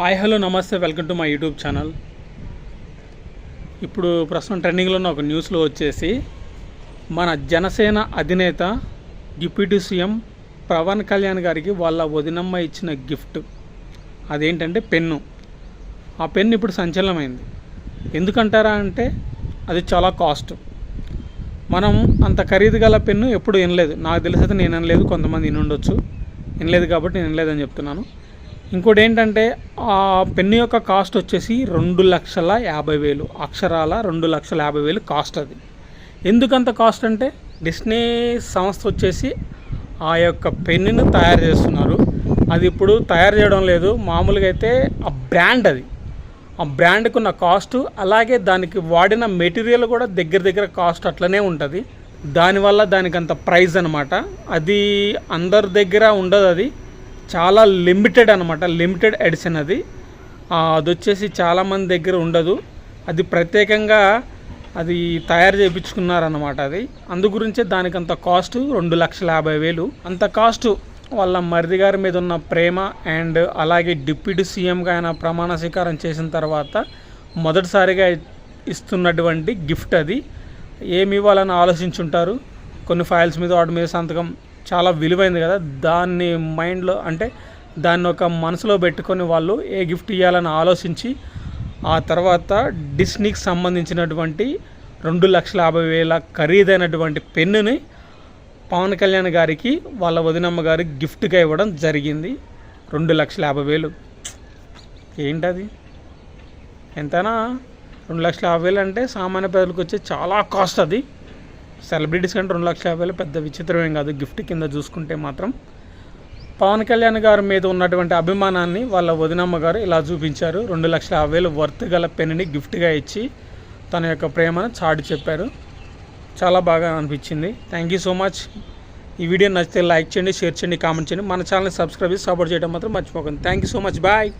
Hi hello నమస్తే welcome to my YouTube channel. ఇప్పుడు ప్రస్తుతం ట్రెండింగ్లో ఉన్న ఒక న్యూస్లో వచ్చేసి మన జనసేన అధినేత డిప్యూటీ సీఎం పవన్ కళ్యాణ్ గారికి వాళ్ళ వదినమ్మ ఇచ్చిన గిఫ్ట్ అదేంటంటే పెన్ను. ఆ పెన్ను ఇప్పుడు సంచలనమైంది. ఎందుకంటారా అంటే అది చాలా కాస్ట్ మనం అంత ఖరీదు గల పెన్ను ఎప్పుడు వినలేదు. నాకు తెలిసి అయితే నేను వినలేదు. కొంతమంది వినుండొచ్చు. వినలేదు కాబట్టి నేను వినలేదని చెప్తున్నాను. ఇంకోటి ఏంటంటే ఆ పెన్ను యొక్క కాస్ట్ వచ్చేసి రెండు లక్షల యాభై వేలు. అక్షరాల రెండు లక్షల యాభై వేలు కాస్ట్ అది. ఎందుకంత కాస్ట్ అంటే డిస్నీ సంస్థ వచ్చేసి ఆ యొక్క పెన్నును తయారు చేస్తున్నారు. అది ఇప్పుడు తయారు చేయడం లేదు. మామూలుగా అయితే ఆ బ్రాండ్ అది. ఆ బ్రాండ్కు ఉన్న కాస్ట్ అలాగే దానికి వాడిన మెటీరియల్ కూడా దగ్గర దగ్గర కాస్ట్ అట్లనే ఉంటుంది. దానివల్ల దానికి అంత ప్రైస్ అనమాట అది అందరి దగ్గర ఉండదు అది. చాలా లిమిటెడ్ అనమాట లిమిటెడ్ ఎడిషన్ అది. అది వచ్చేసి చాలామంది దగ్గర ఉండదు. అది ప్రత్యేకంగా అది తయారు చేయించుకున్నారన్నమాట అది. అందు గురించే దానికి అంత కాస్ట్ రెండు లక్షల యాభై వేలు. అంత కాస్ట్ వాళ్ళ మరిది గారి మీద ఉన్న ప్రేమ అండ్ అలాగే డిప్యూటీ సీఎంగా ఆయన ప్రమాణ స్వీకారం చేసిన తర్వాత మొదటిసారిగా ఇస్తున్నటువంటి గిఫ్ట్ అది. ఏమి ఇవ్వాలని ఆలోచించుంటారు? కొన్ని ఫైల్స్ మీద వాటి మీద సంతకం చాలా విలువైంది కదా. దాన్ని మైండ్లో అంటే దాన్ని ఒక మనసులో పెట్టుకొని వాళ్ళు ఏ గిఫ్ట్ ఇవ్వాలని ఆలోచించి ఆ తర్వాత డిస్నీకి సంబంధించినటువంటి రెండు లక్షల యాభై వేల ఖరీదైనటువంటి పెన్నుని పవన్ కళ్యాణ్ గారికి వాళ్ళ వదినమ్మ గారి గిఫ్ట్గా ఇవ్వడం జరిగింది. రెండు లక్షల యాభై వేలు. ఏంటది? ఎంతైనా? రెండు లక్షల యాభై వేలు అంటే సామాన్య ప్రజలకు వచ్చే చాలా కాస్ట్ అది. సెలబ్రిటీస్ కంటే రెండు లక్షల యాభై వేలు పెద్ద విచిత్రం ఏం కాదు. గిఫ్ట్ కింద చూసుకుంటే మాత్రం పవన్ కళ్యాణ్ గారి మీద ఉన్నటువంటి అభిమానాన్ని వాళ్ళ వదినమ్మ గారు ఇలా చూపించారు. రెండు లక్షల యాభై వేలు వర్త్ గల పెన్నుని గిఫ్ట్గా ఇచ్చి తన యొక్క ప్రేమను చాటి చెప్పారు. చాలా బాగా అనిపించింది. థ్యాంక్ యూ సో మచ్ ఈ వీడియో నచ్చితే లైక్ చేయండి షేర్ చేయండి కామెంట్ చేయండి. మన ఛానల్ సబ్స్క్రైబ్ చేసి సపోర్ట్ చేయడం మాత్రం మర్చిపోకండి. Thank you so much bye